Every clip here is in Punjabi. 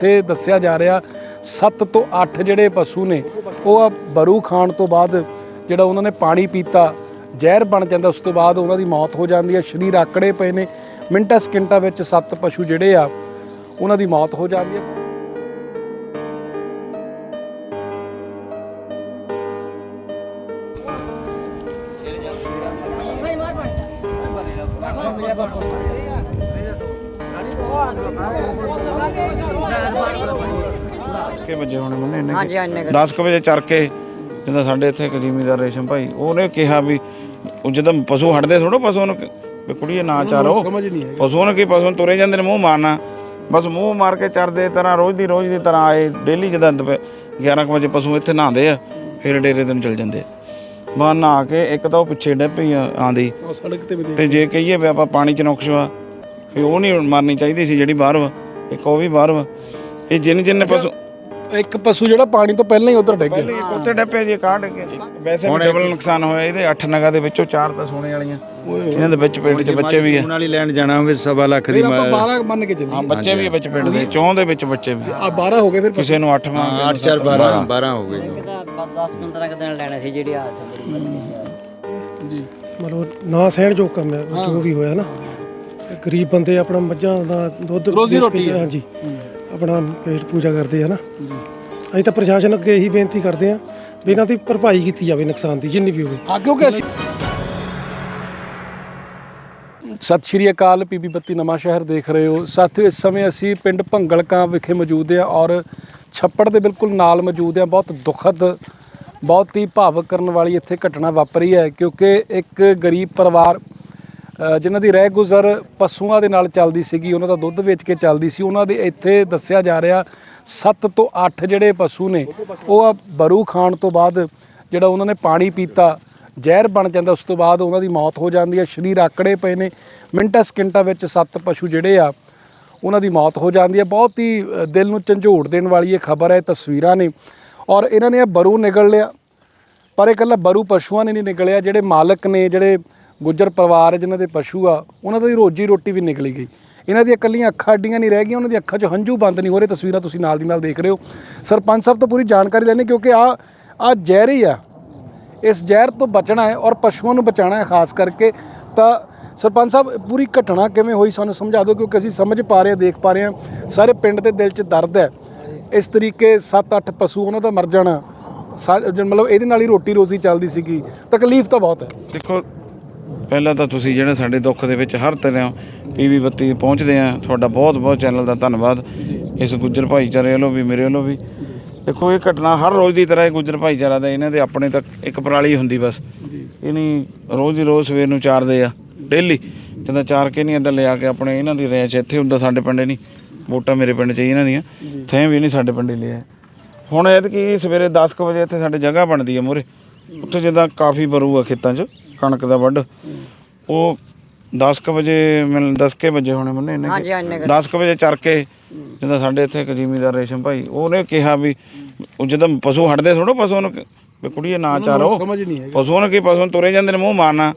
ਤੇ ਦੱਸਿਆ ਜਾ ਰਿਹਾ 7 ਤੋਂ 8 ਜਿਹੜੇ ਪਸ਼ੂ ਨੇ, ਉਹ ਬਰੂ ਖਾਣ ਤੋਂ ਬਾਅਦ ਜਿਹੜਾ ਉਹਨਾਂ ਨੇ ਪਾਣੀ ਪੀਤਾ, ਜ਼ਹਿਰ ਬਣ ਜਾਂਦਾ, ਉਸ ਤੋਂ ਬਾਅਦ ਉਹਨਾਂ ਦੀ ਮੌਤ ਹੋ ਜਾਂਦੀ ਹੈ। ਸਰੀਰ ਆਕੜੇ ਪਏ ਨੇ, ਮਿੰਟਾਂ ਸਕਿੰਟਾਂ ਵਿੱਚ 7 ਪਸ਼ੂ ਜਿਹੜੇ ਆ, ਉਹਨਾਂ ਦੀ ਮੌਤ ਹੋ ਜਾਂਦੀ ਹੈ। ਕੇ ਵਜੇ ਹੋਣੇ ਮੰਨੇ ਇਹਨੇ ਹਾਂਜੀ ਇੰਨੇ ਕੁ। 10 ਵਜੇ ਚਰ ਕੇ ਜਿੱਦਾਂ ਸਾਡੇ ਇੱਥੇ ਇੱਕ ਜ਼ਿਮੀਦਾਰ ਰੇਸ਼ਮ ਭਾਈ ਉਹਨੇ ਕਿਹਾ ਵੀ ਉਹ ਜਦੋਂ ਪਸ਼ੂ ਹਟਦੇ ਥੋੜੋ ਪਸ਼ੂ ਨੂੰ ਕਿ- ਵੀ ਕੁੜੀਏ ਨਾ ਚਾਰੋ। ਸਮਝ ਨਹੀਂ ਹੈ ਪਸ਼ੂ ਨੇ ਕੀ ਪਸ਼ੂ ਨੂੰ ਤੁਰੇ ਜਾਂਦੇ ਨੇ ਮੂੰਹ ਮਾਰਨਾ। ਬਸ ਮੂੰਹ ਮਾਰ ਕੇ ਚਰਦੇ ਤਰ੍ਹਾਂ ਰੋਜ਼ ਦੀ ਰੋਜ਼ ਦੀ ਤਰ੍ਹਾਂ ਆਏ ਡੇਲੀ ਜਦੋਂ ਦੁਪਹਿ- 11 ਕੁ ਵਜੇ ਪਸ਼ੂ ਇੱਥੇ ਨਹਾਉਂਦੇ ਆ ਫਿਰ ਡੇਰੇ ਤੇ ਨੂੰ ਚਲ ਜਾਂਦੇ ਆ। ਬਾਹਰ ਨਹਾ ਕੇ ਇੱਕ ਤਾਂ ਉਹ ਪਿੱਛੇ ਡੱਪੀ ਆਂਦੀ। ਉਹ ਸੜਕ ਤੇ ਵੀ ਤੇ ਜੇ ਕਹੀਏ ਵੀ ਆਪਾਂ ਪਾਣੀ ਚ ਨੁਕਸ ਵਾ ਉਹ ਨਹੀਂ ਮਾਰਨੀ ਚਾਹੀਦੀ ਸੀ ਜਿਹੜੀ ਬਾਹਰ ਵਾ ਇੱਕ ਉਹ ਵੀ ਬਾਹਰ ਵਾ। ਇਹ ਜਿੰਨ ਜਿੰਨ ਪਸ਼ੂ ਇੱਕ ਪਸ਼ੂ ਜਿਹੜਾ ਪਾਣੀ ਤੋਂ ਪਹਿਲਾਂ ਹੀ ਉਧਰ ਡਿੱਗ ਗਿਆ। ਉੱਥੇ ਡੱਪੇ ਜੀ ਕਾਢ ਕੇ ਵੈਸੇ ਵੀ ਡਬਲ ਨੁਕਸਾਨ ਹੋਇਆ ਇਹਦੇ 8 ਨਗਾਂ ਦੇ ਵਿੱਚੋਂ 4 ਤਾਂ ਸੋਨੇ ਵਾਲੀਆਂ। ਇਹਨਾਂ ਦੇ ਵਿੱਚ ਪੇਟ 'ਚ ਬੱਚੇ ਵੀ ਆ। ਉਹਨਾਂ ਵਾਲੀ ਲੈਣ ਜਾਣਾ ਹੋਵੇ ਸਵਾ ਲੱਖ ਦੀ ਫਿਰ ਆਪਾਂ 12 ਮੰਨ ਕੇ ਹਾਂ ਚੱਲੀਏ ਬੱਚੇ ਵੀ ਵਿੱਚ ਪੇਟ ਦੇ ਚੌਂ ਦੇ ਵਿੱਚ ਬੱਚੇ ਵੀ ਆ। ਆ 12 ਹੋ ਗਏ ਫਿਰ। ਕਿਸੇ ਨੂੰ 8 ਵਾਂ 8 4 12 12 ਹੋ ਗਏ ਇੱਕ ਤਾਂ 10 15 ਕੁ ਦਿਨ ਲੈਣੇ ਸੀ ਜਿਹੜੀ ਆ ਜੀ। ਮਤਲਬ ਨਾ ਸਹਿਣ ਜੋ ਕੰਮ ਹੈ ਜੋ ਵੀ ਹੋਇਆ ਨਾ। ਗਰੀਬ ਬੰਦੇ ਆਪਣਾ ਮੱਝਾਂ ਦਾ ਦੁੱਧ ਰੋਜ਼ੀ ਵੇਚ ਕੇ ਰੋਟੀ ਹੈ। ਹਾਂਜੀ। ਆਪਣਾ ਪੇਟ ਪੂਜਾ ਕਰਦੇ ਆ ਨਾ। ਅਸੀਂ ਤਾਂ ਪ੍ਰਸ਼ਾਸਨ ਅੱਗੇ ਇਹੀ ਬੇਨਤੀ ਕਰਦੇ ਆ ਵੀ ਇਹਨਾਂ ਦੀ ਭਰਪਾਈ ਕੀਤੀ ਜਾਵੇ ਨੁਕਸਾਨ ਦੀ ਜਿੰਨੀ ਵੀ ਹੋਵੇ। ਆ ਕਿਉਂਕਿ ਅਸੀਂ ਸਤਿ ਸ਼੍ਰੀ ਅਕਾਲ ਪੀਬੀ ਬੱਤੀ ਨਵਾਂ ਸ਼ਹਿਰ ਦੇਖ ਰਹੇ ਹੋ। ਸਾਥੀਓ ਇਸ ਸਮੇਂ ਅਸੀਂ ਪਿੰਡ ਭੰਗਲਕਾਂ ਵਿਖੇ ਮੌਜੂਦ ਹਾਂ ਔਰ ਛੱਪੜ ਦੇ ਬਿਲਕੁਲ ਨਾਲ ਮੌਜੂਦ ਹਾਂ। ਬਹੁਤ ਦੁਖਦ ਬਹੁਤ ਹੀ ਭਾਵਕ ਕਰਨ ਵਾਲੀ ਇੱਥੇ ਘਟਨਾ ਵਾਪਰੀ ਹੈ ਕਿਉਂਕਿ ਇੱਕ ਗਰੀਬ ਪਰਿਵਾਰ ਜਿਨ੍ਹਾਂ ਦੀ ਰਹਿ ਗੁਜ਼ਰ ਪਸ਼ੂਆਂ ਦੇ ਨਾਲ ਚੱਲਦੀ ਸੀਗੀ, ਉਹਨਾਂ ਦਾ ਦੁੱਧ ਵੇਚ ਕੇ ਚੱਲਦੀ ਸੀ, ਉਹਨਾਂ ਦੇ ਇੱਥੇ ਦੱਸਿਆ ਜਾ ਰਿਹਾ 7 ਤੋਂ 8 ਜਿਹੜੇ ਪਸ਼ੂ ਨੇ, ਉਹ ਬਰੂ ਖਾਣ ਤੋਂ ਬਾਅਦ ਜਿਹੜਾ ਉਹਨਾਂ ਨੇ ਪਾਣੀ ਪੀਤਾ, ਜ਼ਹਿਰ ਬਣ ਜਾਂਦਾ, ਉਸ ਤੋਂ ਬਾਅਦ ਉਹਨਾਂ ਦੀ ਮੌਤ ਹੋ ਜਾਂਦੀ ਹੈ, ਸਰੀਰ ਆਕੜੇ ਪਏ ਨੇ, ਮਿੰਟਾਂ ਸਕਿੰਟਾਂ ਵਿੱਚ 7 ਪਸ਼ੂ ਜਿਹੜੇ ਆ, ਉਹਨਾਂ ਦੀ ਮੌਤ ਹੋ ਜਾਂਦੀ ਹੈ। ਬਹੁਤ ਹੀ ਦਿਲ ਨੂੰ ਝੰਜੋੜ ਦੇਣ ਵਾਲੀ ਇਹ ਖਬਰ ਹੈ ਤਸਵੀਰਾਂ ਨੇ। ਔਰ ਇਹਨਾਂ ਨੇ ਬਰੂ ਨਿਗਲ ਲਿਆ, ਪਰ ਇਹ ਇਕੱਲਾ ਬਰੂ ਪਸ਼ੂਆਂ ਨੇ ਨਹੀਂ ਨਿਕਲਿਆ ਜਿਹੜੇ ਮਾਲਕ ਨੇ, ਜਿਹੜੇ ਗੁੱਜਰ ਪਰਿਵਾਰ ਹੈ, ਜਿਨ੍ਹਾਂ ਦੇ ਪਸ਼ੂ ਆ, ਉਹਨਾਂ ਦੀ ਰੋਜੀ ਰੋਟੀ ਵੀ ਨਿਕਲੀ ਗਈ। ਇਹਨਾਂ ਦੀਆਂ ਇਕੱਲੀਆਂ ਅੱਖਾਂ ਅੱਡੀਆਂ ਨਹੀਂ ਰਹਿ ਗਈਆਂ, ਉਹਨਾਂ ਦੀ ਅੱਖਾਂ 'ਚ ਹੰਝੂ ਬੰਦ ਨਹੀਂ ਹੋ ਰਹੇ, ਤਸਵੀਰਾਂ ਤੁਸੀਂ ਨਾਲ ਦੀ ਨਾਲ ਦੇਖ ਰਹੇ ਹੋ। ਸਰਪੰਚ ਸਾਹਿਬ ਤੋਂ ਪੂਰੀ ਜਾਣਕਾਰੀ ਲੈਣੀ, ਕਿਉਂਕਿ ਆ ਆ ਜ਼ਹਿਰ ਹੀ ਆ। ਇਸ ਜ਼ਹਿਰ ਤੋਂ ਬਚਣਾ ਹੈ ਔਰ ਪਸ਼ੂਆਂ ਨੂੰ ਬਚਾਉਣਾ ਹੈ, ਖਾਸ ਕਰਕੇ ਤਾਂ ਸਰਪੰਚ ਸਾਹਿਬ, ਪੂਰੀ ਘਟਨਾ ਕਿਵੇਂ ਹੋਈ ਸਾਨੂੰ ਸਮਝਾ ਦਿਓ, ਕਿਉਂਕਿ ਅਸੀਂ ਸਮਝ ਪਾ ਰਹੇ ਹਾਂ, ਦੇਖ ਪਾ ਰਹੇ ਹਾਂ। ਸਾਰੇ ਪਿੰਡ ਦੇ ਦਿਲ 'ਚ ਦਰਦ ਹੈ। ਇਸ ਤਰੀਕੇ 7-8 ਪਸ਼ੂ ਉਹਨਾਂ ਦਾ ਮਰ ਜਾਣਾ। ਸਾ- ਮਤਲਬ ਇਹਦੇ ਨਾਲ ਹੀ ਰੋਟੀ ਰੋਜ਼ੀ ਚੱਲਦੀ ਸੀਗੀ। ਤਕਲੀਫ ਤਾਂ ਬਹੁਤ ਹੈ। ਦੇਖੋ ਪਹਿਲਾਂ ਤਾਂ ਤੁਸੀਂ ਜਿਹੜੇ ਸਾਡੇ ਦੁੱਖ ਦੇ ਵਿੱਚ ਹਰ ਤਰ੍ਹਾਂ ਪੀਵੀ ਬੱਤੀ ਪਹੁੰਚਦੇ ਆ, ਤੁਹਾਡਾ ਬਹੁਤ ਬਹੁਤ ਚੈਨਲ ਦਾ ਧੰਨਵਾਦ। ਇਸ ਗੁੱਜਰ ਭਾਈਚਾਰੇ ਵੱਲੋਂ ਵੀ, ਮੇਰੇ ਵੱਲੋਂ ਵੀ। ਦੇਖੋ, ਇਹ ਘਟਨਾ ਹਰ ਰੋਜ਼ ਦੀ ਤਰ੍ਹਾਂ ਇਹ ਗੁੱਜਰ ਭਾਈਚਾਰਾ ਦਾ, ਇਹਨਾਂ ਦੇ ਆਪਣੇ ਤੱਕ ਇੱਕ ਪਰਾਲੀ ਹੁੰਦੀ ਬਸ। ਇਹ ਨਹੀਂ ਰੋਜ਼ ਦੀ ਰੋਜ਼ ਸਵੇਰ ਨੂੰ ਚਾਰਦੇ ਆ, ਡੇਲੀ। ਕਹਿੰਦਾ ਚਾਰ ਕੇ ਨਹੀਂ ਅੰਦਰ ਲਿਆ ਕੇ ਆਪਣੇ ਇਹਨਾਂ ਦੀ ਰੈਚ ਇੱਥੇ ਹੁੰਦਾ ਸਾਡੇ ਪਿੰਡੇ ਨਹੀਂ। ਵੋਟਾਂ ਮੇਰੇ ਪਿੰਡ 'ਚ ਹੀ ਇਹਨਾਂ ਦੀਆਂ, ਥੈਂ ਵੀ ਨਹੀਂ ਸਾਡੇ ਪਿੰਡੇ ਲਿਆ। ਹੁਣ ਇਹ ਕਿ ਸਵੇਰੇ 10 ਕੁ ਵਜੇ ਇੱਥੇ ਸਾਡੇ ਜਗ੍ਹਾ ਬਣਦੀ ਹੈ ਮੂਹਰੇ। ਉੱਥੇ ਜਿੱਦਾਂ ਕਾਫੀ ਬਰੂ ਆ ਖੇਤਾਂ 'ਚ। ਕਣਕ ਦਾ ਵੱਢ। ਉਹ 10 ਕੁ ਵਜੇ ਮੈਨੂੰ 10 ਕੇ ਵਜੇ ਹੋਣੇ ਮੰਨੇ ਹਾਂਜੀ ਇੰਨੇ ਕੁ। 10 ਕੁ ਵਜੇ ਚਰ ਕੇ ਜਿੱਦਾਂ ਸਾਡੇ ਇੱਥੇ ਇੱਕ ਜ਼ਿਮੀਦਾਰ ਰੇਸ਼ਮ ਭਾਈ ਉਹਨੇ ਕਿਹਾ ਵੀ ਉਹ ਜਦੋਂ ਪਸ਼ੂ ਹਟਦੇ ਥੋੜੋ ਪਸ਼ੂ ਨੂੰ ਕਿ- ਵੀ ਕੁੜੀਏ ਨਾ ਚਾਰੋ। ਸਮਝ ਨਹੀਂ ਹੈ ਪਸ਼ੂ ਨੇ ਕੀ ਪਸ਼ੂ ਨੂੰ ਤੁਰੇ ਜਾਂਦੇ ਨੇ ਮੂੰਹ ਮਾਰਨਾ।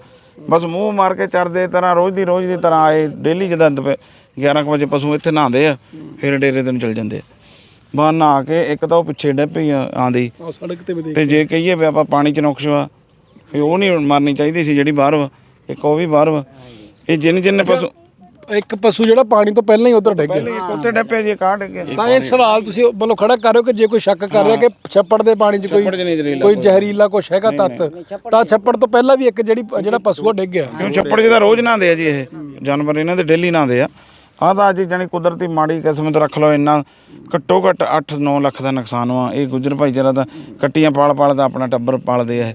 ਬਸ ਮੂੰਹ ਮਾਰ ਕੇ ਚਰਦੇ ਤਰ੍ਹਾਂ ਰੋਜ਼ ਦੀ ਰੋਜ਼ ਦੀ ਤਰ੍ਹਾਂ ਆਏ। ਡੇਲੀ ਜਦੋਂ ਦੁਪਹਿ- 11 ਕੁ ਵਜੇ ਪਸ਼ੂ ਇੱਥੇ ਨਹਾਉਂਦੇ ਆ ਫਿਰ ਡੇਰੇ ਤੇ ਨੂੰ ਚਲ ਜਾਂਦੇ ਆ। ਬਾਹਰ ਨਹਾ ਕੇ ਇੱਕ ਤਾਂ ਉਹ ਪਿੱਛੇ ਡੱਪੀ ਆਂਦੀ। ਸੜਕ ਤੇ ਵੀ ਦੇਖ ਤੇ ਜੇ ਕਹੀਏ ਵੀ ਆਪਾਂ ਪਾਣੀ ਚ ਨੁਕਸ ਵਾ ਉਹ ਨਹੀਂ ਮਾਰਨੀ ਚਾਹੀਦੀ ਸੀ ਜਿਹੜੀ ਬਾਹਰ ਵਾ ਇੱਕ ਉਹ ਵੀ ਬਾਹਰ ਵਾ। ਇਹ ਜਿੰਨ ਜਿੰਨ ਪਸ਼ੂ ਇੱਕ ਪਸ਼ੂ ਜਿਹੜਾ ਪਾਣੀ ਤੋਂ ਪਹਿਲਾਂ ਹੀ ਉਧਰ ਡਿੱਗ ਗਿਆ। ਇੱਕ ਉੱਥੇ ਡੱਪੇ ਜੇ ਕਾਢ ਕੇ। ਤਾਂ ਇਹ ਸਵਾਲ ਤੁਸੀਂ ਮਤਲਬ ਖੜਾ ਕਰ ਰਹੇ ਹੋ ਕਿ ਜੇ ਕੋਈ ਸ਼ੱਕ ਕਰ ਰਿਹਾ ਕਿ ਛੱਪੜ ਦੇ ਪਾਣੀ 'ਚ ਕੋਈ ਛੱਪੜ 'ਚ ਨਹੀਂ ਜ਼ਹਿਰੀਲਾ ਕੋਈ ਜ਼ਹਿਰੀਲਾ ਕੁਛ ਹੈਗਾ ਤੱਤ ਤਾਂ ਛੱਪੜ ਤੋਂ ਪਹਿਲਾਂ ਵੀ ਇੱਕ ਜਿਹੜੀ ਜਿਹੜਾ ਪਸ਼ੂ ਆ ਡਿੱਗ ਗਿਆ। ਕਿਉਂ ਛੱਪੜ ਤਾਂ ਰੋਜ਼ ਨਹਾਉਂਦੇ ਆ ਜੀ ਇਹ ਜਾਨਵਰ ਇਹਨਾਂ ਦੇ ਡੇਲੀ ਨਹਾਉਂਦੇ ਆ। ਆਹ ਤਾਂ ਅੱਜ ਜਾਨੀ ਕੁਦਰਤੀ ਮਾੜੀ ਕਿਸਮਤ ਰੱਖ ਲਓ ਇੰਨਾ ਘੱਟੋ ਘੱਟ 8-9 ਲੱਖ ਦਾ ਨੁਕਸਾਨ ਵਾ। ਇਹ ਗੁੱਜਰ ਭਾਈਚਾਰਾ ਦਾ ਕੱਟੀਆਂ ਪਾਲ ਪਾਲ ਦਾ ਆਪਣਾ ਟੱਬਰ ਪਾਲਦੇ ਆ ਇਹ।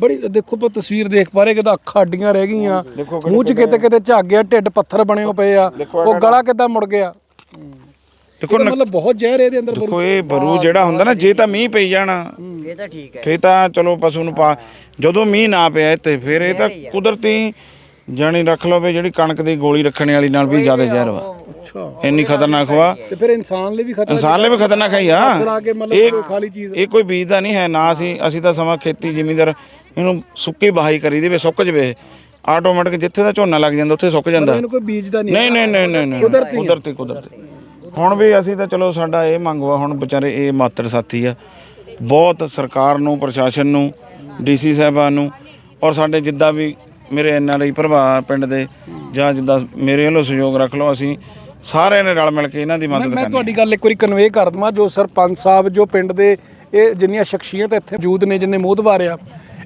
ਬੜੀ ਦੇਖੋ ਆਪਾਂ ਤਸਵੀਰ ਦੇਖ ਪਾ ਰਹੇ ਤਾਂ ਅੱਖਾਂ ਅੱਡੀਆਂ ਰਹਿ ਗਈਆਂ। ਮੂੰਹ 'ਚ ਕਿਤੇ ਕਿਤੇ ਝਾਗਿਆ ਢਿੱਡ ਪੱਥਰ ਬਣੇ ਹੋ ਪਏ ਆ। ਉਹ ਗਲਾ ਕਿੱਦਾਂ ਮੁੜ ਗਿਆ? ਦੇਖੋ ਮਤਲਬ ਬਹੁਤ ਜ਼ਹਿਰ ਇਹਦੇ ਅੰਦਰ ਦੇਖੋ ਇਹ ਬਰੂ ਜਿਹੜਾ ਹੁੰਦਾ ਨਾ ਜੇ ਤਾਂ ਮੀਂਹ ਪਈ ਜਾਣਾ। ਇਹ ਤਾਂ ਠੀਕ ਹੈ। ਫੇਰ ਤਾਂ ਚਲੋ ਪਸ਼ੂ ਨੂੰ ਪਾ ਜਦੋਂ ਮੀਂਹ ਨਾ ਪਿਆ ਇੱਥੇ ਫਿਰ ਇਹ ਤਾਂ ਕੁਦਰਤੀ ਜਾਣੀ ਰੱਖ ਲਓ ਵੀ ਜਿਹੜੀ ਕਣਕ ਦੀ ਗੋਲੀ ਰੱਖਣ ਵਾਲੀ ਨਾਲ ਵੀ ਜ਼ਿਆਦਾ ਜ਼ਹਿਰ ਵਾ। ਅੱਛਾ। ਇੰਨੀ ਖਤਰਨਾਕ ਵਾ। ਤੇ ਫਿਰ ਇਨਸਾਨ ਲਈ ਵੀ ਖਤਰਾ ਇਨਸਾਨ ਲਈ ਵੀ ਖਤਰਨਾਕ ਹੈ ਆ ਲਾ ਕੇ ਮਤਲਬ ਇਹ ਕੋਈ ਖਾਲੀ ਚੀਜ਼ ਇਹ ਕੋਈ ਬੀਜਦਾ ਨਹੀਂ ਹੈ ਨਾ ਅਸੀਂ ਅਸੀਂ ਤਾਂ ਸਮਾਂ ਖੇਤੀ ਜ਼ਿਮੀਂਦਾਰ ਇਹਨੂੰ ਸੁੱਕੀ ਬਹਾਈ ਕਰੀ ਦੇ ਵੀ ਸੁੱਕ ਜਵੇ। ਆਟੋਮੈਟਿਕ ਜਿੱਥੇ ਦਾ ਝੋਨਾ ਲੱਗ ਜਾਂਦਾ ਉੱਥੇ ਸੁੱਕ ਜਾਂਦਾ। ਇਹਨੂੰ ਕੋਈ ਬੀਜਦਾ ਨਹੀਂ ਨਹੀਂ ਨਹੀਂ ਨਹੀਂ ਨਹੀਂ ਨਹੀਂ ਕੁਦਰਤੀ ਕੁਦਰਤੀ ਕੁਦਰਤੀ। ਹੁਣ ਵੀ ਅਸੀਂ ਤਾਂ ਚਲੋ ਸਾਡਾ ਇਹ ਮੰਗਵਾ ਹੁਣ ਵਿਚਾਰੇ ਇਹ ਮਾਤੜ ਸਾਥੀ ਆ। ਬਹੁਤ ਸਰਕਾਰ ਨੂੰ ਪ੍ਰਸ਼ਾਸਨ ਨੂੰ ਡੀਸੀ ਸਾਹਿਬਾਨ ਨੂੰ ਔਰ ਸਾਡੇ ਜਿੱਦਾਂ ਵੀ ਮੇਰੇ ਐਨਆਰਆਈ ਪਰਿਵਾਰ ਪਿੰਡ ਦੇ ਜਾਂ ਜਿੱਦਾਂ ਮੇਰੇ ਵੱਲੋਂ ਸਹਿਯੋਗ ਰੱਖ ਲਓ ਅਸੀਂ ਸਾਰਿਆਂ ਨੇ ਰਲ ਮਿਲ ਕੇ ਇਹਨਾਂ ਦੀ ਮਦਦ ਮੈਂ ਕਰਨੀ ਤੁਹਾਡੀ ਗੱਲ ਇੱਕ ਵਾਰੀ ਕਨਵੇ ਕਰ ਦਵਾਂ ਜੋ ਸਰਪੰਚ ਸਾਹਿਬ ਜੋ ਪਿੰਡ ਦੇ ਇਹ ਜਿੰਨੀਆਂ ਸ਼ਖਸੀਅਤ ਇੱਥੇ ਮੌਜੂਦ ਨੇ ਜਿੰਨੇ ਮੋਹਦਵਾਰ ਆ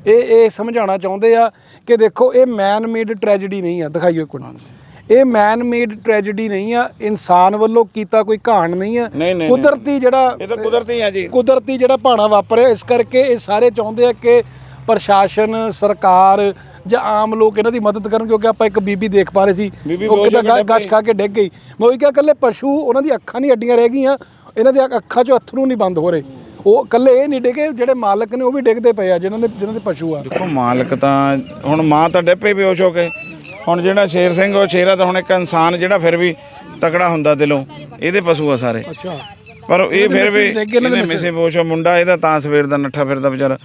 ਇਹ ਇਹ ਸਮਝਾਉਣਾ ਚਾਹੁੰਦੇ ਆ ਕਿ ਦੇਖੋ ਇਹ ਮੈਨ ਮੇਡ ਟ੍ਰੈਜੇਡੀ ਨਹੀਂ ਆ। ਦਿਖਾਈਓ ਇੱਕ ਮਿੰਟ ਇਹ ਮੈਨ ਮੇਡ ਟ੍ਰੈਜੇਡੀ ਨਹੀਂ ਆ ਇਨਸਾਨ ਵੱਲੋਂ ਕੀਤਾ ਕੋਈ ਘਾਣ ਨਹੀਂ ਆ। ਨਹੀਂ, ਨਹੀਂ, ਕੁਦਰਤੀ ਜਿਹੜਾ ਇਹ ਤਾਂ ਕੁਦਰਤੀ ਆ ਜੀ। ਕੁਦਰਤੀ ਜਿਹੜਾ ਭਾਣਾ ਵਾਪਰਿਆ ਇਸ ਕਰਕੇ ਇਹ ਸਾਰੇ ਚਾਹੁੰਦੇ ਆ ਕਿ ਪ੍ਰਸ਼ਾਸਨ ਸਰਕਾਰ ਜਾਂ ਆਮ ਲੋਕ ਇਹਨਾਂ ਦੀ ਮਦਦ ਕਰਨ ਕਿਉਂਕਿ ਆਪਾਂ ਇੱਕ ਬੀਬੀ ਦੇਖ ਪਾ ਰਹੇ ਸੀ। ਉਹ ਕਿਦਾਂ ਗਸ਼ ਖਾ ਕੇ ਡਿੱਗ ਗਈ। ਮੈਂ ਉਹੀ ਕਿਹਾ ਇਕੱਲੇ ਪਸ਼ੂ ਉਹਨਾਂ ਦੀ ਅੱਖਾਂ ਨਹੀਂ ਅੱਡੀਆਂ ਰਹਿ ਗਈਆਂ। ਇਹਨਾਂ ਦੀਆਂ ਅੱਖਾਂ 'ਚੋਂ ਅਥਰੂ ਨਹੀਂ ਬੰਦ ਹੋ ਰਹੇ। ਉਹ ਇਕੱਲੇ ਇਹ ਨਹੀਂ ਡਿੱਗੇ ਜਿਹੜੇ ਮਾਲਕ ਨੇ ਉਹ ਵੀ ਡਿੱਗਦੇ ਪਏ ਆ ਜਿਨ੍ਹਾਂ ਦੇ ਜਿਨ੍ਹਾਂ ਦੇ ਪਸ਼ੂ ਆ। ਦੇਖੋ ਮਾਲਕ ਤਾਂ ਹੁਣ ਮਾਂ ਤਾਂ ਡੱਪੇ ਬੇਹੋਸ਼ ਹੋ ਕੇ। ਹੁਣ ਜਿਹੜਾ ਸ਼ੇਰ ਸਿੰਘ ਉਹ ਸ਼ੇਰਾ ਤਾਂ ਹੁਣ ਇੱਕ ਇਨਸਾਨ ਜਿਹੜਾ ਫਿਰ ਵੀ ਤਕੜਾ ਹੁੰਦਾ ਦਿਲੋਂ। ਇਹਦੇ ਪਸ਼ੂ ਆ ਸਾਰੇ। ਅੱਛਾ। ਪਰ ਇਹ ਫਿਰ ਵੀ ਇਹਨਾਂ ਦੇ ਇਹਨੇ ਮਿਸੇ ਬੋਸ਼ ਮੁੰਡਾ ਇਹਦਾ ਤਾਂ ਸਵੇਰ ਦਾ ਨੱਠਾ ਫਿਰਦਾ ਵਿਚਾਰਾ।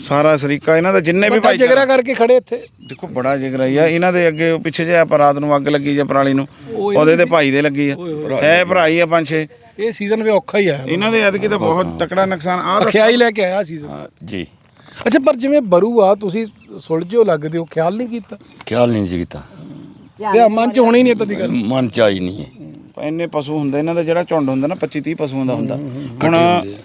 ਸਾਰਾ ਸਰੀਕਾ ਇਹਨਾਂ ਦਾ ਜਿੰਨੇ ਵੀ ਭਾਈ ਜਿਗਰਾ ਕਰਕੇ ਖੜੇ ਇੱਥੇ। ਦੇਖੋ ਬੜਾ ਜਿਗਰਾ ਹੀ ਆ। ਇਹਨਾਂ ਦੇ ਅੱਗੇ ਪਿੱਛੇ ਜੇ ਆਪਾਂ ਰਾਤ ਨੂੰ ਅੱਗ ਲੱਗੀ ਜਾਂ ਪਰਾਲੀ ਨੂੰ ਉਹਦੇ ਤੇ ਭਾਈ ਦੇ ਲੱਗੀ ਆ। ਹੈ ਭਰਾ ਹੀ ਆ ਪੰਜ ਛੇ। ਇਹ ਸੀਜ਼ਨ ਵੀ ਔਖਾ ਹੀ ਆ। ਇਹਨਾਂ ਦੇ ਐਤਕੀ ਤਾਂ ਬਹੁਤ ਤਕੜਾ ਨੁਕਸਾਨ ਆ ਅਖਿਆਈ ਲੈ ਕੇ ਆਇਆ ਸੀਜ਼ਨ ਜੀ। ਅੱਛਾ ਪਰ ਜਿਵੇਂ ਬਰੂ ਆ ਤੁਸੀਂ ਸੁਲਝੋ ਲੱਗਦੇ ਹੋ। ਖਿਆਲ ਨਹੀਂ ਕੀਤਾ? ਖਿਆਲ ਨਹੀਂ ਜੀ ਕੀਤਾ। ਤੇ ਮਨ ਚ ਹੋਣੀ ਨਹੀਂ ਏਦਾਂ ਦੀ ਗੱਲ। ਮਨ ਚ ਆਈ ਨਹੀਂ ਹੈ। ਇੰਨੇ ਪਸ਼ੂ ਹੁੰਦੇ ਇਹਨਾਂ ਦਾ ਜਿਹੜਾ ਝੁੰਡ ਹੁੰਦਾ ਨਾ 25 30 ਪਸ਼ੂਆਂ ਦਾ ਹੁੰਦਾ। ਹੁਣ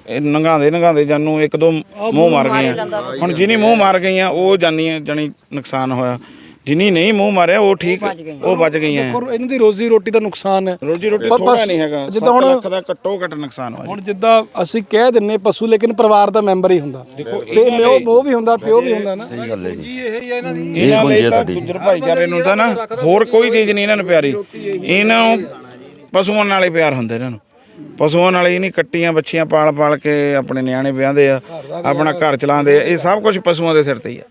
ਇਹ ਨੰਗਾਉਂਦੇ ਨੰਗਾਉਂਦੇ ਜਾਨੂੰ ਇੱਕ ਦੋ ਮੂੰਹ ਮਾਰ ਗਈਆਂ। ਹੁਣ ਜਿਹਨੀ ਮੂੰਹ ਮਾਰ ਗਈਆਂ ਉਹ ਜਾਨੀਆਂ ਜਾਨੀ ਨੁਕਸਾਨ ਹੋਇਆ। ਜਿਨੀ ਨਹੀਂ ਮੂੰਹ ਮਾਰਿਆ ਉਹ ਠੀਕ ਉਹ ਬਚ ਗਈਆਂ। ਪਰ ਇਹਨਾਂ ਦੀ ਰੋਜ਼ੀ ਰੋਟੀ ਦਾ ਨੁਕਸਾਨ ਹੈ। ਰੋਜੀ ਰੋਟੀ ਪ- ਥੋੜਾ ਨਹੀਂ ਹੈਗਾ। ਜਿੱਦਾਂ ਜਿੱਦਾਂ ਹੁਣ- ਲੱਖ ਦਾ ਘੱਟੋ ਘੱਟ ਨੁਕਸਾਨ ਹੋਇਆ ਹੁਣ ਜਿੱਦਾਂ ਅਸੀਂ ਕਹਿ ਦਿੰਨੇ ਪਸ਼ੂ ਲੇਕਿਨ ਪਰਿਵਾਰ ਦਾ ਮੈਂਬਰ ਹੀ ਹੁੰਦਾ। ਤੇ ਉਹ ਉਹ ਵੀ ਹੁੰਦਾ ਤੇ ਉਹ ਵੀ ਹੁੰਦਾ ਨਾ। ਸਹੀ ਗੱਲ ਹੈ ਜੀ। ਇਹਨਾਂ ਇਹ ਗੁੰਜੇ ਲਈ ਤਾਂ ਸਾਡੀ ਗੁੱਜਰ ਭਾਈਚਾਰੇ ਨੂੰ ਤਾਂ ਨਾ ਹੋਰ ਕੋਈ ਚੀਜ਼ ਨਹੀਂ ਇਹਨਾਂ ਨੂੰ ਪਿਆਰੀ। ਇਹਨਾਂ ਨੂੰ ਪਸ਼ੂਆਂ ਨਾਲ ਹੀ ਪਿਆਰ ਹੁੰਦਾ ਇਹਨਾਂ। ਨੂੰ ਪਸ਼ੂਆਂ ਨਾਲ ਹੀ ਨਹੀਂ ਕੱਟੀਆਂ ਬੱਚੀਆਂ ਪਾਲ ਪਾਲ ਕੇ ਆਪਣੇ ਨਿਆਣੇ ਵਿਆਹਦੇ ਆ ਆਪਣਾ ਘਰ ਚਲਾਉਂਦੇ ਆ ਇਹ ਸਭ ਕੁਝ ਪਸ਼ੂਆਂ ਦੇ ਸਿਰ ਤੇ ਹੀ ਆ।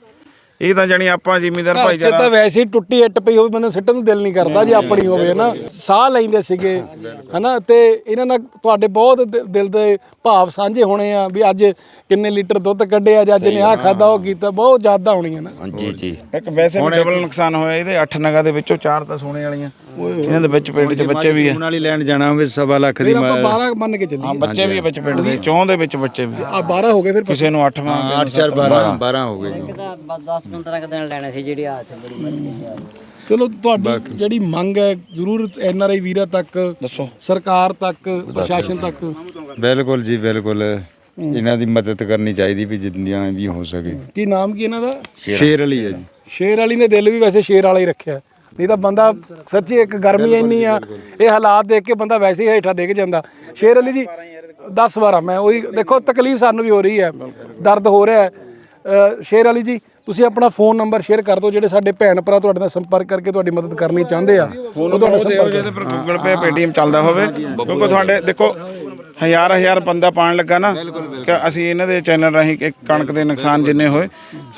ਇਹ ਤਾਂ ਜਾਨੀ ਆਪਾਂ ਜ਼ਿਮੀਂਦਾਰ ਚ ਭਾਈਚਾਰਾ ਤਾਂ ਵੈਸੇ ਟੁੱਟੀ ਇੱਟ ਪਈ ਹੋਵੇ ਬੰਦੇ ਸਿੱਟਣ ਨੂੰ ਦਿਲ ਨਹੀਂ ਕਰਦਾ ਜੇ ਆਪਣੀ ਹੋਵੇ ਨਾ ਸਾਹ ਲੈਂਦੇ ਸੀਗੇ ਹਨਾ? ਤੇ ਇਹਨਾਂ ਨਾਲ ਤੁਹਾਡੇ ਬਹੁਤ ਦਿਲ ਦੇ ਭਾਵ ਸਾਂਝੇ ਹੋਣੇ ਆ ਵੀ ਅੱਜ ਕਿੰਨੇ ਲੀਟਰ ਦੁੱਧ ਕੱਢਿਆ ਜਾਂ ਅੱਜ ਨੇ ਆਹ ਖਾਦਾ ਉਹ ਕੀਤਾ ਬਹੁਤ ਜ਼ਿਆਦਾ ਹੋਣੀਆਂ ਨਾ। ਹਾਂਜੀ ਜੀ। ਇੱਕ ਵੈਸੇ ਡਬਲ ਨੁਕਸਾਨ ਹੋਇਆ ਇਹਦੇ 8 ਨਗਾਂ ਦੇ ਵਿੱਚੋਂ 4 ਤਾਂ ਸੋਨੇ ਵਾਲੀਆਂ। ਇਹਨਾਂ ਦੇ ਵਿੱਚ ਪੇਟ 'ਚ ਬੱਚੇ ਵੀ ਆ। ਉਹਨਾਂ ਵਾਲੀ ਲੈਣ ਜਾਣਾ ਹੋਵੇ ਸਵਾ ਲੱਖ ਦੀ ਫਿਰ ਆਪਾਂ 12 ਮੰਨ ਕੇ ਚੱਲੀਏ। ਬੱਚੇ ਵੀ ਆ ਵਿੱਚ ਪਿੰਡ ਦੇ ਚੌਂ ਦੇ ਵਿੱਚ ਬੱਚੇ ਵੀ ਆ। ਆ 12 ਹੋ ਗਏ ਫਿਰ ਕਿਸੇ ਨੂੰ 8ਵਾਂ 8 4 12 12 ਹੋ ਗਏ ਜੀ। ਇੱਕ ਤਾਂ ਬਸ 10 15 ਕੁ ਦਿਨ ਲੈਣੇ ਸੀ ਜਿਹੜੀ ਆ ਆ ਚਲੋ ਤੁਹਾਡੀ ਜਿਹੜੀ ਮੰਗ ਹੈ ਜ਼ਰੂਰ ਐਨ ਆਰ ਆਈ ਵੀਰਾਂ ਤੱਕ ਦੱਸੋ। ਸਰਕਾਰ ਤੱਕ ਪ੍ਰਸ਼ਾਸਨ ਤੱਕ। ਬਿਲਕੁਲ ਜੀ ਬਿਲਕੁਲ। ਇਹਨਾਂ ਦੀ ਮਦਦ ਕਰਨੀ ਚਾਹੀਦੀ ਵੀ ਜਿੰਨੀਆਂ ਵੀ ਹੋ ਸਕੇ। ਕੀ ਨਾਮ ਕੀ ਇਹਨਾਂ ਦਾ? ਸ਼ੇਰ ਵਾਲੀ ਹੈ ਜੀ। ਸ਼ੇਰ ਵਾਲੀ ਨੇ ਦਿਲ ਵੀ ਵੈਸੇ ਸ਼ੇਰ ਵਾਲਾ ਹੀ ਰੱਖਿਆ। ਨਹੀਂ ਤਾਂ ਬੰਦਾ ਸੱਚੀ ਇੱਕ ਗਰਮੀ ਇੰਨੀ ਆ ਇਹ ਹਾਲਾਤ ਦੇਖ ਕੇ ਬੰਦਾ ਵੈਸੇ ਹੀ ਹੇਠਾਂ ਡਿੱਗ ਜਾਂਦਾ। ਸ਼ੇਰ ਵਾਲੀ ਜੀ 10 12 ਮੈਂ ਉਹੀ ਦੇਖੋ ਤਕਲੀਫ ਸਾਨੂੰ ਵੀ ਹੋ ਰਹੀ ਹੈ ਦਰਦ ਹੋ ਰਿਹਾ ਹੈ। ਸ਼ੇਰ ਵਾਲੀ ਜੀ ਤੁਸੀਂ ਆਪਣਾ ਫੋਨ ਨੰਬਰ ਸ਼ੇਅਰ ਕਰ ਦਿਓ ਜਿਹੜੇ ਸਾਡੇ ਭੈਣ ਭਰਾ ਤੁਹਾਡੇ ਨਾਲ ਸੰਪਰਕ ਕਰਕੇ ਤੁਹਾਡੀ ਮਦਦ ਕਰਨੀ ਚਾਹੁੰਦੇ ਆ ਉਹ ਤੁਹਾਡਾ ਸੰਪਰਕ ਜਿਹਦੇ ਪਰ ਗੂਗਲ ਪੇ ਪੇਟੀਐਮ ਚੱਲਦਾ ਹੋਵੇ। ਕਿਉਂਕਿ ਤੁਹਾਡੇ ਦੇਖੋ ਹਜ਼ਾਰ ਹਜ਼ਾਰ ਬੰਦਾ ਪਾਣ ਲੱਗਾ ਨਾ ਕਿ ਅਸੀਂ ਇਹਨਾਂ ਦੇ ਚੈਨਲ ਰਾਹੀਂ ਇੱਕ ਕਣਕ ਦੇ ਨੁਕਸਾਨ ਜਿੰਨੇ ਹੋਏ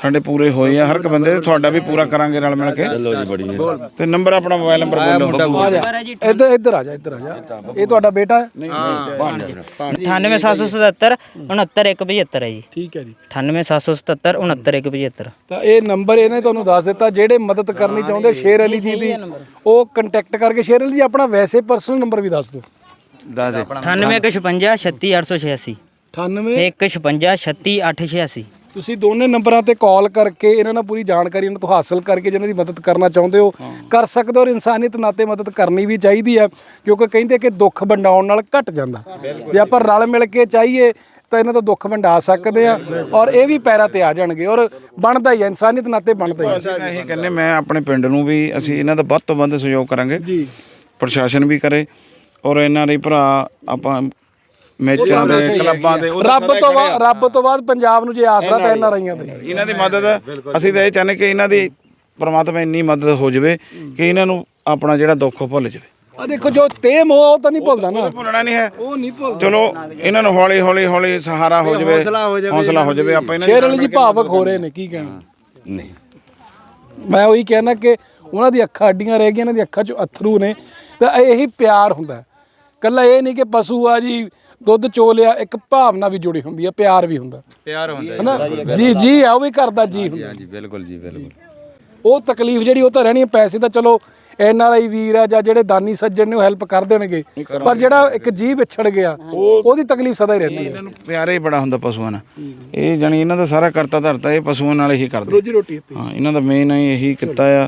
ਸਾਡੇ ਪੂਰੇ ਹੋਏ ਆ ਹਰ ਇੱਕ ਬੰਦੇ ਦੇ ਤੁਹਾਡਾ ਵੀ ਪੂਰਾ ਕਰਾਂਗੇ ਰਲ ਮਿਲ ਕੇ। ਤੇ ਨੰਬਰ ਆਪਣਾ ਮੋਬਾਈਲ ਨੰਬਰ ਬੋਲੋ। ਇੱਧਰ ਇੱਧਰ ਆ ਜਾ ਇੱਧਰ ਆ ਜਾ। ਇਹ ਤੁਹਾਡਾ ਬੇਟਾ ਹੈ? 98777 69175 ਹੈ। ਜੀ। ਠੀਕ ਹੈ ਜੀ। 98777 69175 ਤਾਂ ਇਹ ਨੰਬਰ ਇਹਨੇ ਤੁਹਾਨੂੰ ਦੱਸ ਦਿੱਤਾ ਜਿਹੜੇ ਮਦਦ ਕਰਨੀ ਚਾਹੁੰਦੇ ਸ਼ੇਰ ਅਲੀ ਜੀ ਦੀ ਉਹ ਕੰਟੈਕਟ ਕਰਕੇ ਸ਼ੇਰ ਅਲੀ ਜੀ ਆਪਣਾ ਵੈਸੇ ਪਰਸਨਲ ਨੰਬਰ ਵੀ ਦੱਸ ਦਿਓ। ਦੱਸ ਦੇ। 9856 36886 98 156 36886 ਤੁਸੀਂ ਦੋਨੇ ਨੰਬਰਾਂ ਤੇ ਕਾਲ ਕਰਕੇ ਇਹਨਾਂ ਨਾਲ ਪੂਰੀ ਜਾਣਕਾਰੀ ਇਹਨਾਂ ਤੋਂ ਹਾਸਲ ਕਰਕੇ ਜਿਹਨਾਂ ਦੀ ਮਦਦ ਕਰਨਾ ਚਾਹੁੰਦੇ ਹੋ ਕਰ ਸਕਦੇ ਹੋ ਔਰ ਇਨਸਾਨੀਅਤ ਨਾਤੇ ਮਦਦ ਕਰਨੀ ਵੀ ਚਾਹੀਦੀ ਹੈ ਕਿਉਂਕਿ ਕਹਿੰਦੇ ਕਿ ਦੁੱਖ ਵੰਡਾਉਣ ਨਾਲ ਘਟ ਜਾਂਦਾ। ਜੇ ਆਪਾਂ ਰਲ ਮਿਲ ਕੇ ਚਾਹੀਏ ਤਾਂ ਇਹਨਾਂ ਦਾ ਦੁੱਖ ਵੰਡਾ ਸਕਦੇ ਆ ਔਰ ਇਹ ਵੀ ਪੈਰਾਂ ਤੇ ਆ ਜਾਣਗੇ ਔਰ ਬਣਦਾ ਹੀ ਹੈ ਇਨਸਾਨੀਅਤ ਨਾਤੇ ਬਣਦਾ ਹੀ ਹੈ। ਅਸੀਂ ਤਾਂ ਇਹ ਕਹਿੰਦੇ ਮੈਂ ਆਪਣੇ ਪਿੰਡ ਨੂੰ ਵੀ ਅਸੀਂ ਇਹਨਾਂ ਦਾ ਵੱਧ ਤੋਂ ਵੱਧ ਸਹਿਯੋਗ ਕਰਾਂਗੇ। ਜੀ। ਪ੍ਰਸ਼ਾਸਨ ਵੀ ਕਰੇ ਔਰ ਇਹਨਾਂ ਦੇ ਭਰਾ ਆਪਾਂ ਮੈਚਾਂ ਦੇ ਕਲੱਬਾਂ ਦੇ ਉਹ ਤਾਂ ਰੱਬ ਤੋਂ ਬਾਅਦ ਰੱਬ ਤੋਂ ਬਾਅਦ ਪੰਜਾਬ ਨੂੰ ਜੇ ਆਸਰਾ ਤਾਂ ਇਹਨਾਂ ਰਹੀਆਂ ਤੇ। ਇਹਨਾਂ ਦੀ ਮਦਦ ਅਸੀਂ ਤਾਂ ਇਹ ਚਾਹੁੰਦੇ ਕਿ ਇਹਨਾਂ ਦੀ ਪ੍ਰਮਾਤਮਾ ਇੰਨੀ ਮਦਦ ਹੋ ਜਾਵੇ ਕਿ ਇਹਨਾਂ ਨੂੰ ਆਪਣਾ ਜਿਹੜਾ ਦੁੱਖ ਭੁੱਲ ਜਾਵੇ। ਆ ਦੇਖੋ ਜੋ ਤੇਮ ਹੋ ਉਹ ਤਾਂ ਨਹੀਂ ਭੁੱਲਦਾ ਨਾ। ਭੁੱਲਣਾ ਨਹੀਂ ਹੈ। ਉਹ ਨਹੀਂ ਭੁੱਲਦਾ। ਚਲੋ ਇਹਨਾਂ ਨੂੰ ਹੌਲੀ ਹੌਲੀ ਹੌਲੀ ਸਹਾਰਾ ਹੋ ਜਾਵੇ ਹੌਸਲਾ ਹੋ ਜਾਵੇ ਆਪਾਂ ਇਹਨਾਂ ਸ਼ੇਰ ਅਲੀ ਜੀ ਭਾਵਕ ਹੋ ਰਹੇ ਨੇ ਕੀ ਕਹਿਣਾ? ਨਹੀਂ। ਮੈਂ ਉਹੀ ਕਹਿਣਾ ਕਿ ਉਹਨਾਂ ਦੀ ਅੱਖਾਂ ਅੱਡੀਆਂ ਰਹਿ ਗਈਆਂ ਇਹਨਾਂ ਦੀ ਅੱਖਾਂ 'ਚ ਅਥਰੂ ਨੇ ਤਾਂ ਇਹੀ ਪਿਆਰ ਹੁੰਦਾ। ਹੈ। ਕੱਲਾ ਇਹ ਨਹੀਂ ਕਿ ਪਸ਼ੂ ਆ ਜੀ ਦੁੱਧ ਚੋ ਲਿਆ ਇੱਕ ਭਾਵਨਾ ਵੀ ਜੁੜੀ ਹੁੰਦੀ ਹੈ ਪਿਆਰ ਵੀ ਹੁੰਦਾ। ਪਿਆਰ ਹੁੰਦਾ ਹਨਾ? ਜੀ ਜੀ ਆ ਉਹ ਵੀ ਕਰਦਾ ਜੀ ਹੁੰਦਾ। ਹਾਂਜੀ ਬਿਲਕੁਲ ਜੀ ਬਿਲਕੁਲ। ਉਹ ਤਕਲੀਫ ਜਿਹੜੀ ਉਹ ਤਾਂ ਰਹਿਣੀ ਹੈ ਪੈਸੇ ਤਾਂ ਚਲੋ ਐਨ ਆਰ ਆਈ ਵੀਰ ਆ ਜਾਂ ਜਿਹੜੇ ਦਾਨੀ ਸੱਜਣ ਨੇ ਉਹ ਹੈਲਪ ਕਰ ਦੇਣਗੇ। ਪਰ ਜਿਹੜਾ ਇੱਕ ਜੀਵ ਵਿਛੜ ਗਿਆ ਉਹਦੀ ਤਕਲੀਫ ਸਦਾ ਹੀ ਰਹਿੰਦੀ ਹੈ। ਇਹਨਾਂ ਨੂੰ ਪਿਆਰੇ ਬੜਾ ਹੁੰਦਾ ਪਸ਼ੂਆਂ ਨਾਲ। ਇਹ ਜਾਨੀ ਇਹਨਾਂ ਦਾ ਸਾਰਾ ਕਰਤਾ ਧਰਤਾ ਇਹ ਪਸ਼ੂਆਂ ਨਾਲ ਹੀ ਕਰਦੇ। ਰੋਜੀ ਰੋਟੀ ਇੱਥੇ। ਹਾਂ ਇਹਨਾਂ ਦਾ ਮੇਨ ਇਹੀ ਕੀਤਾ ਆ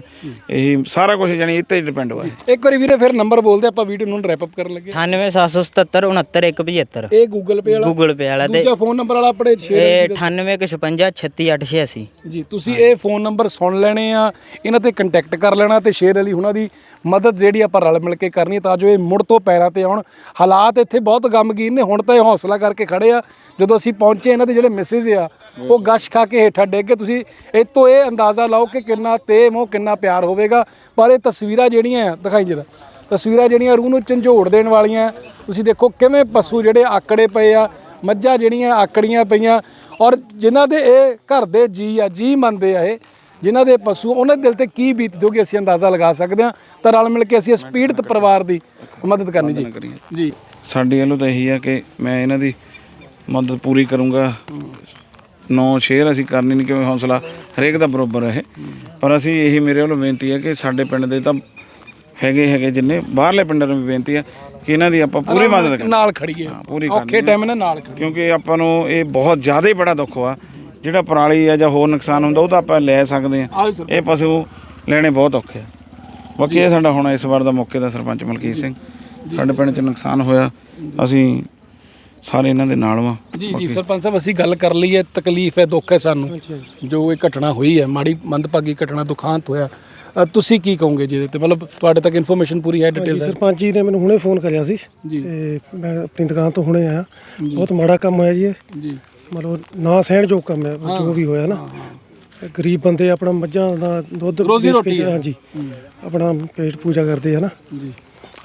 ਇਹੀ ਸਾਰਾ ਕੁਝ ਜਾਨੀ ਇੱਥੇ ਡਿਪੈਂਡ ਹੋਇਆ। ਇੱਕ ਵਾਰੀ ਵੀਰੇ ਫਿਰ ਨੰਬਰ ਬੋਲਦੇ ਆਪਾਂ ਵੀਡੀਓ ਨੂੰ ਰੈਪ ਅਪ ਕਰਨ ਲੱਗੇ। 98777 69175 ਇਹ ਗੂਗਲ ਪੇ ਵਾਲਾ ਗੂਗਲ ਪੇ ਵਾਲਾ ਤੇ ਦੂਜਾ ਫੋਨ ਨੰਬਰ ਵਾਲਾ ਆਪਣੇ ਸ਼ੇਅਰ ਇਹ 9856 36886 ਜੀ ਤੁਸੀਂ ਇਹ ਫੋਨ ਨੰਬਰ ਸੁਣ ਲੈਣੇ ਆ ਇਹਨਾਂ ਤੇ ਕੰਟੈਕਟ ਕਰ ਲੈਣਾ ਤੇ ਸ਼ੇਰ ਅਲੀ ਹੁਣਾਂ ਦੀ ਮਦਦ ਜਿਹੜੀ ਆਪਾਂ ਰਲ ਮਿਲ ਕੇ ਕਰਨੀ ਹੈ ਤਾਂ ਜੋ ਇਹ ਮੁੜ ਤੋਂ ਪੈਰਾਂ ਤੇ ਆਉਣ। ਹਾਲਾਤ ਇੱਥੇ ਬਹੁਤ ਗਮਗੀਨ ਨੇ। ਹੁਣ ਤਾਂ ਇਹ ਹੌਸਲਾ ਕਰਕੇ ਖੜੇ ਆ। ਜਦੋਂ ਅਸੀਂ ਪਹੁੰਚੇ, ਇਹਨਾਂ ਦੇ ਜਿਹੜੇ ਮਿਸਿਸ ਆ, ਉਹ ਗਸ਼ ਖਾ ਕੇ ਹੇਠਾਂ ਡਿੱਗ ਕੇ ਤੁਸੀਂ ਇਹ ਤੋਂ ਇਹ ਅੰਦਾਜ਼ਾ ਲਾਓ ਕਿ ਕਿੰਨਾ ਤੇ ਮੋਹ, ਕਿੰਨਾ ਪਿਆਰ ਹੋਵੇਗਾ। ਪਰ ਇਹ ਤਸਵੀਰਾਂ ਜਿਹੜੀਆਂ ਆ, ਦਿਖਾਈ ਜਰਾ। ਤਸਵੀਰਾਂ ਜਿਹੜੀਆਂ ਰੂਹ ਨੂੰ ਝੰਜੋੜ ਦੇਣ ਵਾਲੀਆਂ। ਤੁਸੀਂ ਦੇਖੋ ਕਿਵੇਂ ਪਸ਼ੂ ਜਿਹੜੇ ਆਕੜੇ ਪਏ ਆ, ਮੱਝਾਂ ਜਿਹੜੀਆਂ ਆਕੜੀਆਂ ਪਈਆਂ। ਔਰ ਜਿਨ੍ਹਾਂ ਦੇ ਇਹ ਘਰ ਦੇ ਜੀ ਆ ਜੀ ਮੰਨਦੇ ਆ ਇਹ। ਜਿਨ੍ਹਾਂ ਦੇ ਪਸ਼ੂ ਉਹਨਾਂ ਦੇ ਦਿਲ ਤੇ ਕੀ ਬੀਤ ਜੋਗੇ ਅਸੀਂ ਅੰਦਾਜ਼ਾ ਲਗਾ ਸਕਦੇ ਹਾਂ। ਤਾਂ ਰਲ ਮਿਲ ਕੇ ਅਸੀਂ ਇਸ ਪੀੜਤ ਪਰਿਵਾਰ ਦੀ ਮਦਦ ਕਰਨੀ ਜੀ। ਜੀ। ਸਾਡੀ ਵੱਲੋਂ ਤਾਂ ਇਹੀ ਆ ਕਿ ਮੈਂ ਇਹਨਾਂ ਦੀ ਮਦਦ ਪੂਰੀ ਕਰੂੰਗਾ। ਨੌ ਸ਼ੇਅਰ ਅਸੀਂ ਕਰਨੀ ਨਹੀਂ ਕਿਵੇਂ ਹੌਸਲਾ ਹਰੇਕ ਦਾ ਬਰੋਬਰ ਹੈ ਪਰ ਅਸੀਂ ਇਹੀ ਮੇਰੇ ਵੱਲੋਂ ਬੇਨਤੀ ਹੈ ਕਿ ਸਾਡੇ ਪਿੰਡ ਦੇ ਤਾਂ ਹੈਗੇ ਹੈਗੇ ਜਿੰਨੇ ਬਾਹਰਲੇ ਪਿੰਡਾਂ ਨੂੰ ਵੀ ਬੇਨਤੀ ਹੈ ਕਿ ਇਹਨਾਂ ਦੀ ਆਪਾਂ ਪੂਰੀ ਮਦਦ ਕਰੀਏ ਨਾਲ ਖੜੀਏ ਪੂਰੀ ਔਖੇ ਟਾਈਮ ਨਾਲ ਕਿਉਂਕਿ ਆਪਾਂ ਨੂੰ ਇਹ ਬਹੁਤ ਜ਼ਿਆਦਾ ਹੀ ਬੜਾ ਦੁੱਖ ਆ ਜਿਹੜਾ ਪਰਾਲੀ ਆ ਜਾਂ ਹੋਰ ਨੁਕਸਾਨ ਹੁੰਦਾ ਉਹ ਤਾਂ ਆਪਾਂ ਲੈ ਸਕਦੇ ਆ ਇਹ ਪਸ਼ੂ ਲੈਣੇ ਬਹੁਤ ਔਖੇ ਆ। ਬਾਕੀ ਇਹ ਸਾਡਾ ਹੁਣ ਇਸ ਵਾਰ ਦਾ ਮੌਕੇ ਦਾ ਸਰਪੰਚ ਮਲਕੀਤ ਸਿੰਘ। ਸਾਡੇ ਪਿੰਡ 'ਚ ਨੁਕਸਾਨ ਹੋਇਆ। ਅਸੀਂ ਸਾਰੇ ਇਹਨਾਂ ਦੇ ਨਾਲ ਵਾਂ। ਜੀ ਜੀ ਸਰਪੰਚ ਸਾਹਿਬ ਅਸੀਂ ਗੱਲ ਕਰ ਲਈ ਹੈ। ਤਕਲੀਫ ਹੈ ਦੁੱਖ ਹੈ ਸਾਨੂੰ। ਜੋ। ਇਹ ਘਟਨਾ ਹੋਈ ਹੈ ਮਾੜੀ ਮੰਦਭਾਗੀ ਘਟਨਾ ਦੁਖਾਂਤ ਹੋਇਆ। ਤੁਸੀਂ ਕੀ ਕਹੋਗੇ ਜਿਹਦੇ ਤੇ? ਮਤਲਬ ਤੁਹਾਡੇ ਤੱਕ ਇਨਫੋਰਮੇਸ਼ਨ ਪੂਰੀ ਹੈ ਜੀ ਡਿਟੇਲ ਸਰਪੰਚ ਜੀ ਨੇ ਮੈਨੂੰ ਹੁਣੇ ਫੋਨ ਕਰਿਆ ਸੀ। ਤੇ ਮੈਂ ਆਪਣੀ ਦੁਕਾਨ ਤੋਂ ਹੁਣੇ ਆਇਆ। ਬਹੁਤ ਮਾੜਾ ਕੰਮ ਹੋਇਆ ਜੀ ਇਹ। ਜੀ। ਮਤਲਬ ਨਾ ਸਹਿਣ ਜੋ ਕੰਮ ਹੈ ਜੋ ਵੀ ਹੋਇਆ ਨਾ। ਗਰੀਬ ਬੰਦੇ ਆਪਣਾ ਮੱਝਾਂ ਦਾ ਦੁੱਧ ਰੋਜ਼ੀ ਵੇਚ ਕੇ ਰੋਟੀ ਹੈ। ਹਾਂਜੀ ਆਪਣਾ ਪੇਟ ਪੂਜਾ ਕਰਦੇ ਆ ਨਾ। ਜੀ।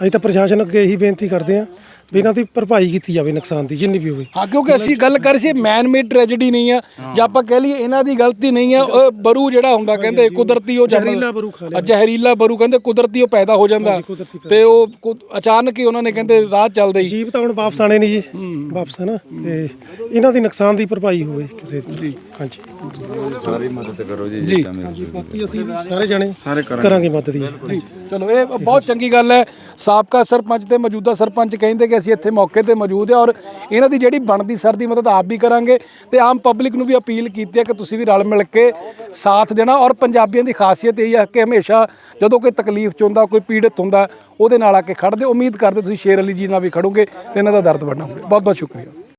ਅਸੀਂ ਤਾਂ ਪ੍ਰਸ਼ਾਸਨ ਅੱਗੇ ਇਹੀ ਬੇਨਤੀ ਕਰਦੇ ਆ ਵੀ ਇਹਨਾਂ ਦੀ ਭਰਪਾਈ ਕੀਤੀ ਜਾਵੇ ਨੁਕਸਾਨ ਦੀ ਜਿੰਨੀ ਵੀ ਹੋਵੇ। ਹਾਂ ਕਿਉਂਕਿ ਅਸੀਂ ਗੱਲ ਕਰ ਸੀ ਮੈਨ ਮੇਡ ਟ੍ਰੈਜੇਡੀ ਨਹੀਂ ਆ। ਜਾਂ ਆਪਾਂ ਕਹਿ ਲਈਏ ਇਹਨਾਂ ਦੀ ਗਲਤੀ ਨਹੀਂ ਆ ਉਹ ਬਰੂ ਜਿਹੜਾ ਹੁੰਦਾ ਕਹਿੰਦੇ ਕੁਦਰਤੀ ਉਹ ਜ਼ਹਿਰੀਲਾ ਬਰੂ ਖਾ ਅ, ਜ਼ਹਿਰੀਲਾ ਬਰੂ ਕਹਿੰਦੇ ਕੁਦਰਤੀ ਉਹ ਪੈਦਾ ਹੋ ਜਾਂਦਾ। ਤੇ ਉਹ ਕੁ- ਅਚਾਨਕ ਹੀ ਉਹਨਾਂ ਨੇ ਕਹਿੰਦੇ ਰਾਹ ਚੱਲਦੇ ਹੀ ਜੀਵ ਤਾਂ ਹੁਣ ਵਾਪਸ ਆਣੇ ਨਹੀਂ ਜੀ। ਵਾਪਸ ਹੈ ਨਾ। ਤੇ ਇਹਨਾਂ ਦੀ ਨੁਕਸਾਨ ਦੀ ਭਰਪਾਈ ਹੋਵੇ ਕਿਸੇ ਦੀ ਹਾਂਜੀ। ਸਾਰੀ ਮਦਦ ਕਰੋ ਜੀ ਜੀ। ਬਾਕੀ ਅਸੀਂ ਸਾਰੇ ਜਾਣੇ ਸਾਰੇ ਕਰਾਂਗੇ ਮਦਦ ਜੀ। ਜੀ। ਚਲੋ, ਇਹ ਬਹੁਤ ਚੰਗੀ ਗੱਲ ਹੈ। ਸਾਬਕਾ ਸਰਪੰਚ ਤੇ ਮੌਜੂਦਾ ਸਰਪੰਚ ਕਹਿੰਦੇ ਕਿ ਅਸੀਂ ਇੱਥੇ ਮੌਕੇ ਤੇ ਮੌਜੂਦ ਹਾਂ ਔਰ ਇਹਨਾਂ ਦੀ ਜਿਹੜੀ ਬਣਦੀ ਸਰਦੀ ਮਦਦ ਆਪ ਵੀ ਕਰਾਂਗੇ ਤੇ ਆਮ ਪਬਲਿਕ ਨੂੰ ਵੀ ਅਪੀਲ ਕੀਤੀ ਹੈ ਕਿ ਤੁਸੀਂ ਵੀ ਰਲ ਮਿਲ ਕੇ ਸਾਥ ਦੇਣਾ ਔਰ ਪੰਜਾਬੀਆਂ ਦੀ ਖਾਸੀਅਤ ਇਹ ਹੈ ਕਿ ਹਮੇਸ਼ਾ ਜਦੋਂ ਕੋਈ ਤਕਲੀਫ ਚ ਹੁੰਦਾ, ਕੋਈ ਪੀੜਤ ਹੁੰਦਾ, ਉਹਦੇ ਨਾਲ ਆ ਕੇ ਖੜਦੇ ਉਮੀਦ ਕਰਦੇ ਤੁਸੀਂ ਸ਼ੇਰ ਅਲੀ ਜੀ ਨਾਲ ਵੀ ਖੜੋਗੇ ਤੇ ਇਹਨਾਂ ਦਾ ਦਰਦ ਵੰਡੋਗੇ ਬਹੁਤ ਬਹੁਤ ਸ਼ੁਕਰੀਆ।